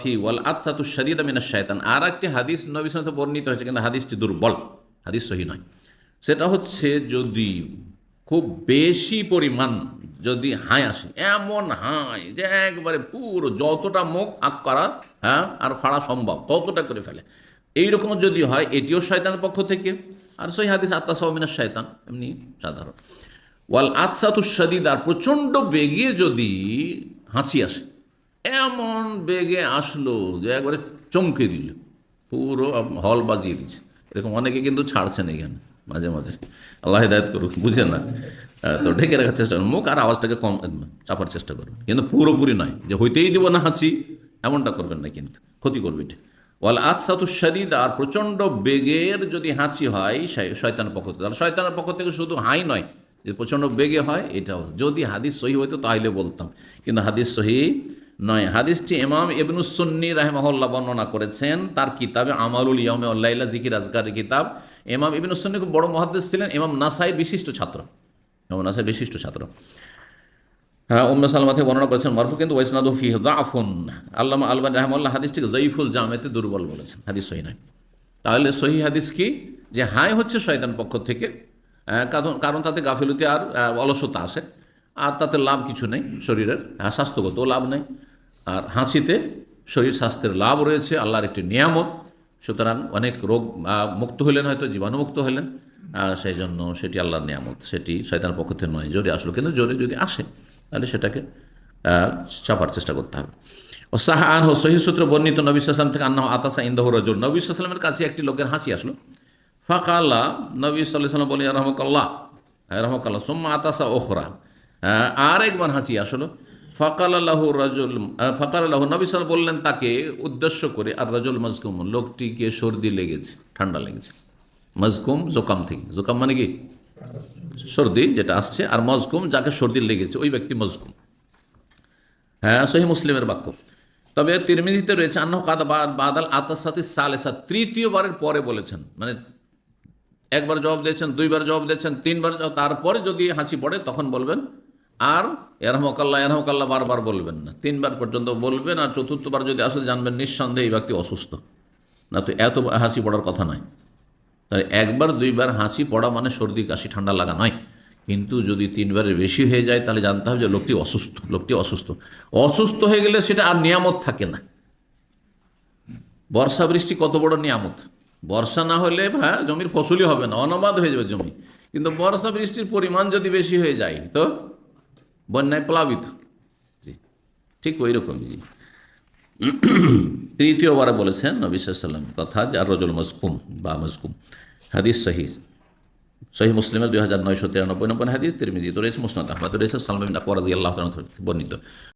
ফি ওয়াল আতসাতু আর একটি হাদিস নবী সাল্লাল্লাহু বর্ণিত হয়েছে, কিন্তু হাদিসটি দুর্বল। হাদিস সহি নয়। সেটা হচ্ছে যদি খুব বেশি পরিমাণ যদি হাই আসে, এমন হাই যে একবারে পুরো যতটা মুখ আক করা হ্যাঁ আর ফাড়া সম্ভব, ততটা করে ফেলে। এইরকম যদি হয়, এটিও শয়তানের পক্ষ থেকে। আর সহি হাদিস আত্মা সহমিনার শয়তান এমনি সাধারণ। ওয়াল আতসাতু শাদীদ, আর প্রচণ্ড বেগে যদি হাঁচি আসে এমন বেগে আসলো যে একবারে চমকে দিল। পুরো হল বাজিয়ে দিচ্ছে। এরকম অনেকে কিন্তু ছাড়ছেন এখানে, মাঝে মাঝে। আল্লাহ হিদায়ত করুক বুঝে না। তো ঢেকে রাখার চেষ্টা করুন, মুখ আর আওয়াজটাকে কম চাপার চেষ্টা করুন। কিন্তু পুরোপুরি নয়, যে হইতেই দিব না হাঁচি, এমনটা করবেন না কিন্তু, ক্ষতি করবে এটা। ওয়াল আতসাতু শরীর আর প্রচণ্ড বেগের যদি হাঁচি হয়, শয়- শয়তানের পক্ষ থেকে। তাহলে শয়তানের পক্ষ থেকে শুধু হাই নয়, যে প্রচণ্ড বেগে হয়, এটাও। যদি হাদিস সহি হইতো, তাহলে বলতাম। কিন্তু হাদিস সহি নয়। হাদিসটি ইমাম ইবনুসন্নি রাহেমাহুল্লাহ বর্ণনা করেছেন। তার কিতাবে আমালুল ইয়মে আল্লাহ জিকির আজকারের কিতাব। ইমাম ইবনুসন্নি খুব বড় মহাদ্দেশ ছিলেন। ইমাম নাসাইয়ের বিশিষ্ট ছাত্র। ইমাম নাসাইয়ের বিশিষ্ট ছাত্র। হ্যাঁ উম্মে সালমাতে বর্ণনা করেছেন, মারফু কিন্তু ওয়াইসনাদু ফি জাফুন আল্লামা আলবান রহমাল্লাহ হাদিসটিকে জয়ীফুল জামেতে দুর্বল বলেছেন। হাদিস সহি নয়। তাহলে সহি হাদিস কি? যে হাই হচ্ছে শয়তান পক্ষ থেকে কারণ তাতে গাফিলতি আর অলসতা আসে আর তাতে লাভ কিছু নেই শরীরের হ্যাঁ, স্বাস্থ্যগত লাভ নেই। আর হাঁচিতে শরীর স্বাস্থ্যের লাভ রয়েছে আল্লাহর একটি নিয়ামত। সুতরাং অনেক রোগ মুক্ত হলেন হয়তো জীবাণুমুক্ত হলেন আর সেই জন্য সেটি আল্লাহর নিয়ামত সেটি শয়তানের পক্ষ থেকে নয় জোরে আসলো। কিন্তু জোরে যদি আসে তাহলে সেটাকে চাপার চেষ্টা করতে হবে। ও সাহা আন হো সূত্র বর্ণিত নবী সাল্লাম থেকে আন্না আতাসা ইন্দহ রজুল। নবী সাল্লামের কাছে একটি লোকের হাসি আসলো। ফাঁকা আল্লাহ নবী সাল্লাহ বলি রহমকাল্লাহ। রহমকাল্লাহ। সোম্মা আতাসা ওখরা আর একবার হাসি আসলো। ফকাল আল্লাহ রাজুল ফকাল আল্লাহ নবী সাল বললেন তাকে উদ্দেশ্য করে, আর রাজুল মজকুম লোকটিকে সর্দি লেগেছে, ঠান্ডা লেগেছে। মজকুম, জোকাম থেকে। জোকাম মানে কি? সর্দি যেটা আসছে, আর মজকুম যাকে সর্দি লেগেছে, ওই ব্যক্তি মজকুম। হ্যাঁ সহি মুসলিমের বাক্য। তবে তিরমিজিতে রয়েছে আন্ন কাদা বাদাল আতাসাতি সালেসা তৃতীয়বারের পরে বলেছেন। মানে একবার জবাব দিয়েছেন, দুইবার জবাব দিয়েছেন, তিনবার তারপরে যদি হাসি পড়ে, তখন বলবেন আর এরহমকাল্লা এরহমকাল্লা বারবার বলবেন না। তিনবার পর্যন্ত বলবেন আর চতুর্থবার যদি আসলে জানবেন নিঃসন্দেহে এই ব্যক্তি অসুস্থ। না তো এত হাসি পড়ার কথা নয়। তাই একবার, দুইবার হাসি পড়া মানে সর্দি, কাশি, ঠান্ডা লাগা নয়। কিন্তু যদি তিনবারের বেশি হয়ে যায়, তাহলে জানতে হবে যে লোকটি অসুস্থ লোকটি অসুস্থ। অসুস্থ হয়ে গেলে সেটা আর নিয়ামত থাকে না। বর্ষা বৃষ্টি কত বড় নিয়ামত। বর্ষা না হলে হ্যাঁ জমির ফসলই হবে না অনবাদ হয়ে যাবে জমি। কিন্তু বর্ষা বৃষ্টির পরিমাণ যদি বেশি হয়ে যায়, তো বন্যায় প্লাবিত। ঠিক ওই রকমই জি। তৃতীয়বারে বলেছেন নবী সাল্লাম কথা যে আর রজল মজকুম বা মজকুম হাদিস সহি সহি মুসলিমের দুই হাজার নয়শো তিরানব্বই নম্বর হাদিস, তিরমিজি তো রয়েছে মুসনাদ আহমদ রয়েছে সালমিন আল্লাহ বর্ণিত।